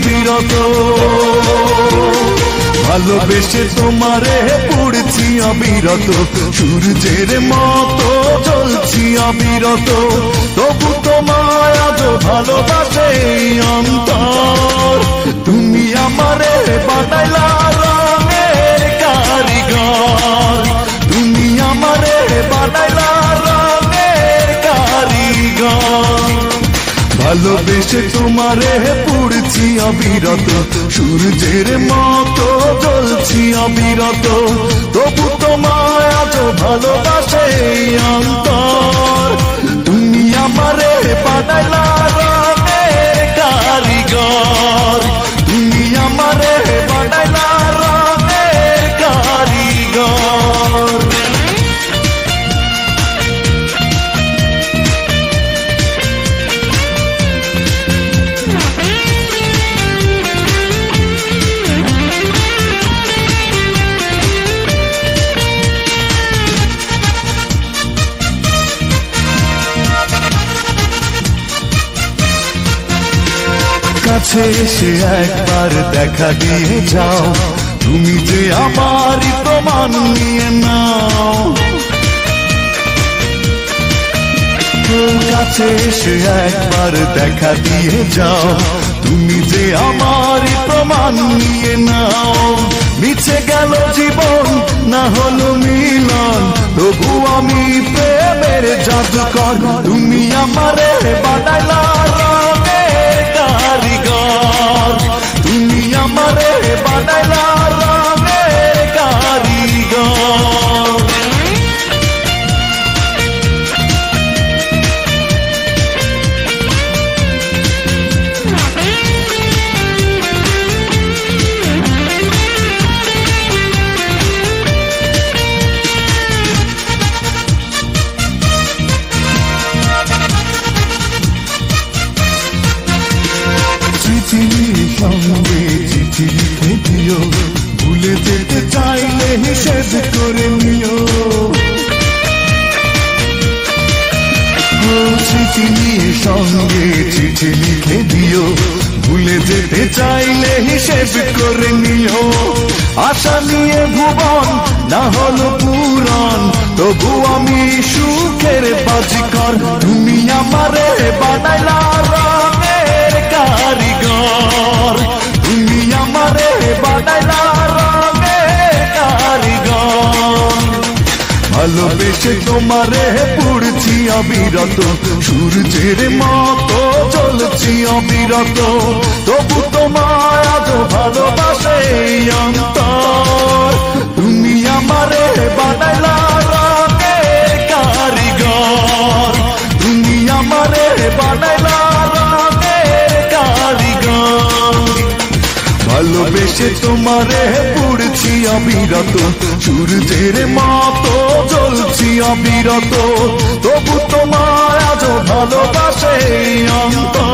অবিরত ভালোবেসে তোমারে পুড়ছি অবিরত সূর্যের মতো চলছি অবিরত তবু তোমায় আজ ভালোবাসে অন্তর। তুমি আমারে বানাইলা রঙের কারিগর। তুমি ভালোবেসে তোমারে পুড়ছি অবিরত সূর্যের মতো জ্বলছি অবিরত। তবু তোমায় আজ ভালোবাসে অন্তর। তুমি আমারে বানাইলা কাছে এসে একবার দেখা দিয়ে যাও। তুমি যে আমার প্রমাণ নিয়ে নাও। কাছে এসে একবার দেখা দিয়ে যাও। তুমি যে আমার প্রমাণ নিয়ে নাও। মিছে গেল জীবন, না হলো মিলন। তবু আমি প্রেমের জাদুকর। তুমি আমারে বানাইলা দিও ভুলে যেতে চাইলে হিসেব করে নিও। চিঠি নিয়ে সঙ্গে চিঠি লিখে দিও। ভুলে যেতে চাইলে হিসেব করে নিও। আশা নিয়ে ভুবন, না হলো পুরন তবু আমি সুখের বাজিকর। তুমি আমারে বানাইলা তোমারে পুড়ছি অবিরত সূর্যের মতো চলছি অবিরত তবু তোমায় আজ ভালোবাসে ভালোবেসে তোমারে পুড়ছি অবিরত সূর্যের মতো জ্বলছি অবিরত তবু তোমার আজ ভালোবাসে অন্তর।